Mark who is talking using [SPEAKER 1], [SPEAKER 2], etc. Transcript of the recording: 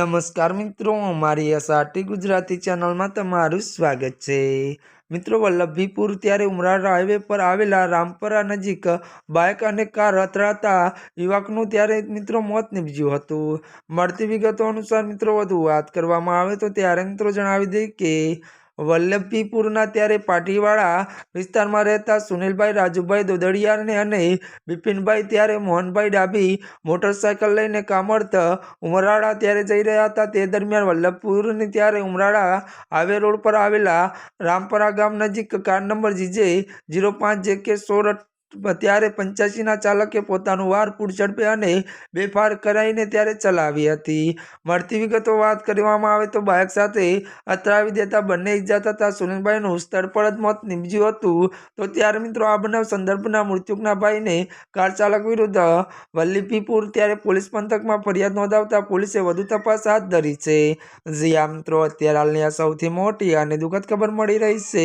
[SPEAKER 1] નમસ્કાર મિત્રો, અમારી એસઆરટી ગુજરાતી ચેનલમાં તમારું સ્વાગત છે. મિત્રો, વલ્લભીપુર ત્યારે ઉમરાળા હાઈવે પર આવેલા રામપરા નજીક બાઇક અને કાર અથડાતા યુવકનું ત્યારે મિત્રો મોત નીપજ્યું હતું. મળતી વિગતો અનુસાર મિત્રો વધુ વાત કરવામાં આવે તો ત્યારે મિત્રો જણાવી દઈએ કે વલ્લભીપુરના ત્યારે પાટીવાળા વિસ્તારમાં રહેતા સુનિલભાઈ, રાજુભાઈ દોદડિયાને અને બિપિનભાઈ ત્યારે મોહનભાઈ ડાભી મોટરસાયકલ લઈને કામર્થ ઉમરાળા ત્યારે જઈ રહ્યા હતા. તે દરમિયાન વલ્લભપુરની ત્યારે ઉમરાળા હાઈવે રોડ પર આવેલા રામપરા ગામ નજીક કાર નંબર જીજે જીરો પાંચ જે કે સોળ ત્યારે પંચ્યાસીના ચાલકે પોતાનું વાર પૂર ઝડપે અને બેફાર કરાઈને ત્યારે ચલાવી હતી. મળતી વિગતો વાત કરવામાં આવે તો બાઇક સાથે અથડાવી દેતા બંને ઇજા થતાં સુનિલભાઈનું સ્થળ પર જ મોત નીપજ્યું હતું. તો ત્યારે મિત્રો આ બનાવ સંદર્ભના મૃત્યુકના ભાઈને કાર ચાલક વિરુદ્ધ વલ્લીપીપુર ત્યારે પોલીસ પંથકમાં ફરિયાદ નોંધાવતા પોલીસે વધુ તપાસ હાથ ધરી છે. જી આ મિત્રો, અત્યારે હાલની આ સૌથી મોટી અને દુઃખદ ખબર મળી રહી છે.